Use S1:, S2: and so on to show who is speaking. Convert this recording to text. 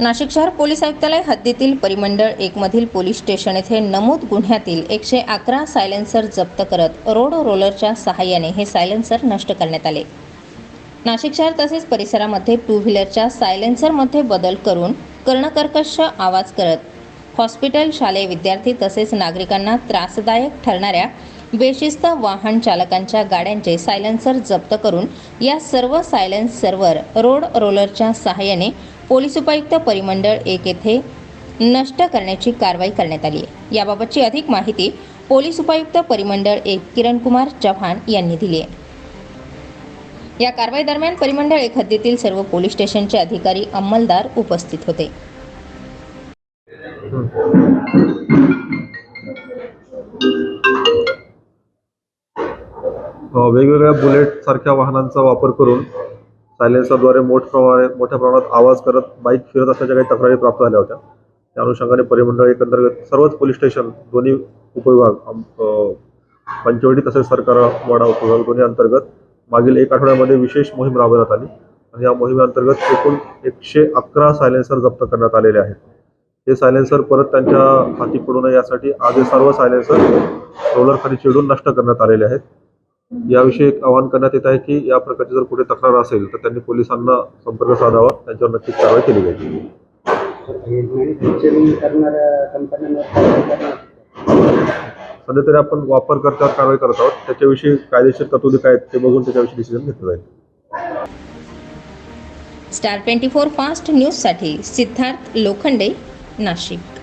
S1: नाशिक शहर पोलीस आयुक्तालय हद्दीतील परिमंडळ एकमधील पोलीस स्टेशन येथे नमूद गुन्ह्यातील एकशे अकरा सायलेन्सर जप्त करत रोड रोलरच्या सहाय्याने हे सायलेन्सर नष्ट करण्यात आले. नाशिक शहर तसेच परिसरामध्ये टू व्हीलरच्या सायलेन्सरमध्ये बदल करून कर्णकर्कश आवाज करत हॉस्पिटल शालेय विद्यार्थी तसेच नागरिकांना त्रासदायक ठरणाऱ्या बेशिस्त वाहन चालकांच्या गाड्यांचे सायलेन्सर जप्त करून या सर्व सायलेन्सरवर रोड रोलरच्या सहाय्याने पोलीस उपायुक्त परिमंडळ एक येथे नष्ट करण्याची कारवाई करण्यात आली आहे. याबाबतची अधिक माहिती पोलीस उपायुक्त परिमंडळ एक किरणकुमार चव्हाण यांनी दिली आहे. या कारवाई दरम्यान परिमंडळ एक हद्दीतील सर्व पोलीस स्टेशनचे अधिकारी अंमलदार उपस्थित होते.
S2: वेगवेगळ्या बुलेट सारख्या वाहनांचा वापर करून सायलेन्सरद्वारे मोठ प्रमाणे मोठ्या प्रमाणात आवाज करत बाईक फिरत असल्याच्या काही तक्रारी प्राप्त झाल्या होत्या. त्या अनुषंगाने परिमंडळ एक अंतर्गत सर्वच पोलीस स्टेशन दोन्ही उपविभाग पंचवटी तसेच सरकार वाडा उपविभाग दोन्ही अंतर्गत मागील एक आठवड्यामध्ये विशेष मोहीम राबवण्यात आली. आणि या मोहिमेअंतर्गत एकूण एकशे अकरा सायलेन्सर जप्त करण्यात आलेले आहेत. हे सायलेन्सर परत त्यांच्या हाती पडू नये यासाठी आज हे सर्व सायलेन्सर रोलर खाली चिडून नष्ट करण्यात आलेले आहेत. याविषयी एक आवाहन करण्यात येत आहे की या प्रकारची जर कुठे तक्रार असेल तर त्यांनी पोलिसांना संपर्क साधावा त्यांच्यावर नक्कीच कारवाई केली जाईल सध्या तरी आपण वापरकर्त्यावर कारवाई करत आहोत. त्याच्याविषयी कायदेशीर तरतुदी काय आहेत ते बघून त्याच्याविषयी डिसिजन घेतलं जाईल.
S1: स्टार ट्वेंटी फोर फास्ट न्यूजसाठी सिद्धार्थ लोखंडे नाशिक.